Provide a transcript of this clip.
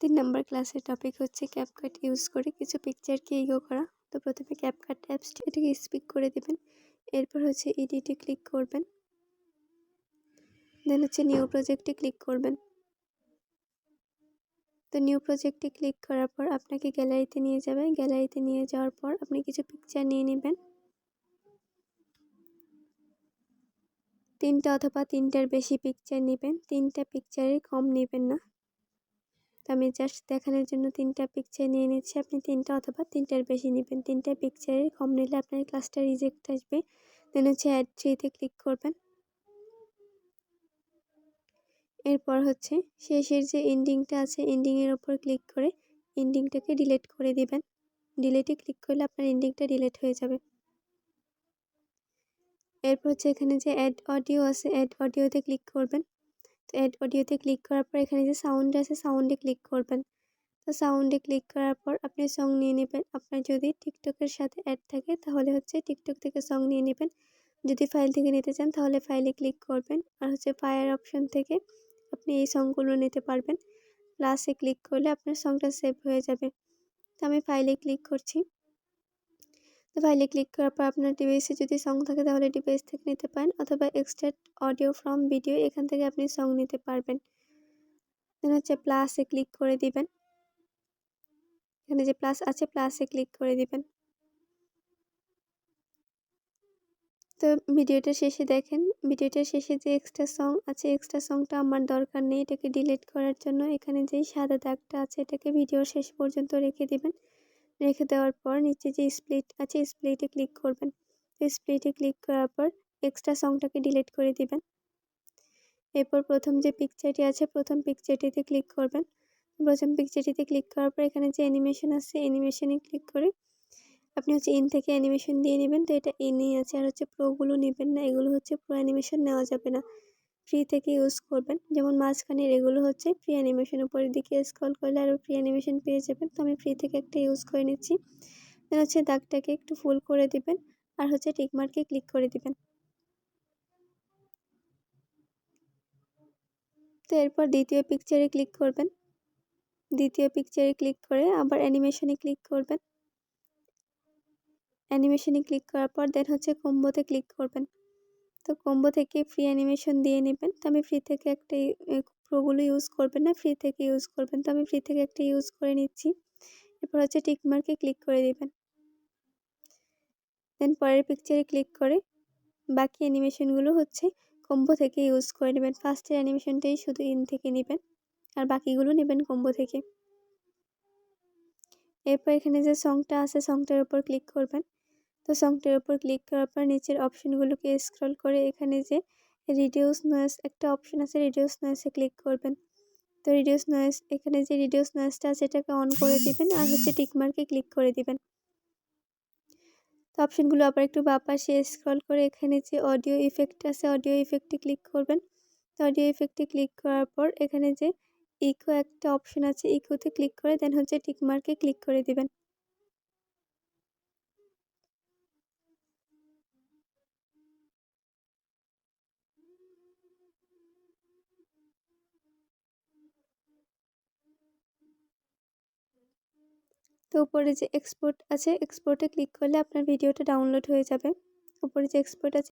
তিন নম্বর ক্লাসের টপিক হচ্ছে ক্যাপকাট ইউজ করে কিছু পিকচারকে ইগো করা। তো প্রথমে ক্যাপকাট অ্যাপসটি এটাকে স্পিক করে দেবেন। এরপর হচ্ছে ইডিটে ক্লিক করবেন। দেন হচ্ছে নিউ প্রজেক্টে ক্লিক করবেন। তো নিউ প্রজেক্টে ক্লিক করার পর আপনাকে গ্যালারিতে নিয়ে যাবে। গ্যালারিতে নিয়ে যাওয়ার পর আপনি কিছু পিকচার নিয়ে নেবেন। তিনটা অথবা তিনটার বেশি পিকচার নেবেন। তিনটা পিকচারের কম নেবেন না। তো আমি জাস্ট দেখানোর জন্য তিনটা পিকচার নিয়ে নিচ্ছি। আপনি তিনটা অথবা তিনটার বেশি নেবেন। তিনটা পিকচারের কম নিলে আপনার ক্লাসটা রিজেক্ট আসবে। দেন হচ্ছে অ্যাড থ্রিতে ক্লিক করবেন। এরপর হচ্ছে শেষের যে এন্ডিংটা আছে এন্ডিংয়ের ওপর ক্লিক করে এন্ডিংটাকে ডিলিট করে দিবেন। ডিলেটে ক্লিক করলে আপনার এন্ডিংটা ডিলিট হয়ে যাবে। এরপর হচ্ছে এখানে যে অ্যাড অডিও আছে অ্যাড অডিওতে ক্লিক করবেন। অ্যাড অডিওতে ক্লিক করার পর এখানে যে সাউন্ড আছে সাউন্ডে ক্লিক করবেন। তো সাউন্ডে ক্লিক করার পর আপনি সং নিয়ে নেবেন। আপনার যদি টিকটকের সাথে অ্যাড থাকে, তাহলে হচ্ছে টিকটক থেকে সং নিয়ে নেবেন। যদি ফাইল থেকে নিতে চান, তাহলে ফাইলে ক্লিক করবেন। আর হচ্ছে ফায়ার অপশন থেকে আপনি এই সংগুলো নিতে পারবেন। প্লাসে ক্লিক করলে আপনার সংটা সেভ হয়ে যাবে। তো আমি ফাইলে ক্লিক করছি। তো ফাইলে ক্লিক করার পর আপনার ডিভাইসে যদি সং থাকে তাহলে ডিভাইস থেকে নিতে পারেন অথবা এক্সট্রাক্ট অডিও ফ্রম ভিডিও এখান থেকে আপনি সং নিতে পারবেন। হচ্ছে প্লাসে ক্লিক করে দিবেন। এখানে যে প্লাস আছে প্লাসে ক্লিক করে দিবেন। তো ভিডিওটা শেষে দেখেন। ভিডিওটার শেষে যে এক্সট্রা সং আছে এক্সট্রা সংটা আমার দরকার নেই। এটাকে ডিলিট করার জন্য এখানে যেই সাদা দাগটা আছে এটাকে ভিডিওর শেষ পর্যন্ত রেখে দিবেন। রেখে দেওয়ার পর নিচে যে স্প্লিট আছে স্প্লিটে ক্লিক করবেন। স্প্লিটে ক্লিক করার পর এক্সট্রা সংটাকে ডিলিট করে দিবেন। এরপর প্রথম যে পিকচারটি আছে, প্রথম পিকচারটিতে ক্লিক করবেন। প্রথম পিকচারটিতে ক্লিক করার পর এখানে যে অ্যানিমেশন আছে অ্যানিমেশনে ক্লিক করে আপনি হচ্ছে ইন থেকে অ্যানিমেশন দিয়ে নেবেন। তো এটা ইনই আছে আর হচ্ছে প্রোগুলো নেবেন না, এগুলো হচ্ছে প্রো অ্যানিমেশন নেওয়া যাবে না। ফ্রি থেকে ইউজ করবেন। যেমন মাঝখানের এগুলো হচ্ছে ফ্রি অ্যানিমেশন উপরের দিকে স্ক্রল করলে আরও ফ্রি অ্যানিমেশন পেয়ে যাবেন। তো আমি ফ্রি থেকে একটা ইউজ করে নিচ্ছি। দেন হচ্ছে দাগটাকে একটু ফুল করে দিবেন আর হচ্ছে টিকমার্কে ক্লিক করে দিবেন। তো এরপর দ্বিতীয় পিকচারে ক্লিক করবেন। দ্বিতীয় পিকচারে ক্লিক করে আবার অ্যানিমেশনে ক্লিক করবেন। অ্যানিমেশনে ক্লিক করার পর দেন হচ্ছে কম্বোতে ক্লিক করবেন। তো কম্বো থেকে ফ্রি অ্যানিমেশন দিয়ে নেবেন। তো আমি ফ্রি থেকে একটা প্রোগুলো ইউজ করবেন না ফ্রি থেকে ইউজ করবেন। তো আমি ফ্রি থেকে একটা ইউজ করে নিচ্ছি। এরপর হচ্ছে টিকমার্কে ক্লিক করে দেবেন। দেন পরের পিকচারে ক্লিক করে বাকি অ্যানিমেশনগুলো হচ্ছে কম্বো থেকে ইউজ করে নেবেন। ফার্স্টের অ্যানিমেশনটাই শুধু ইন থেকে নেবেন, আর বাকিগুলো নেবেন কম্বো থেকে। এরপর এখানে যে সংটা আছে সংটার উপর ক্লিক করবেন। তো সংটার উপর ক্লিক করার পর নিচের অপশনগুলোকে স্ক্রল করে এখানে যে রিডিউস নয়েস একটা অপশন আছে রিডিউস নয়েসে ক্লিক করবেন। তো রিডিউস নয়েস এখানে যে রিডিউস নয়েসটা আছে, এটাকে অন করে দিবেন আর হচ্ছে টিকমার্কে ক্লিক করে দিবেন। তো অপশনগুলো আবার একটু বা পাশে স্ক্রল করে এখানে যে অডিও ইফেক্ট আছে অডিও ইফেক্টে ক্লিক করবেন। তো অডিও ইফেক্টে ক্লিক করার পর এখানে যে ইকো একটা অপশন আছে ইকোতে ক্লিক করে দেন হচ্ছে টিকমার্কে ক্লিক করে দিবেন। তো উপরে যে এক্সপোর্ট আছে এক্সপোর্টে ক্লিক করলে আপনার ভিডিওটা ডাউনলোড হয়ে যাবে। উপরে যে এক্সপোর্ট আছে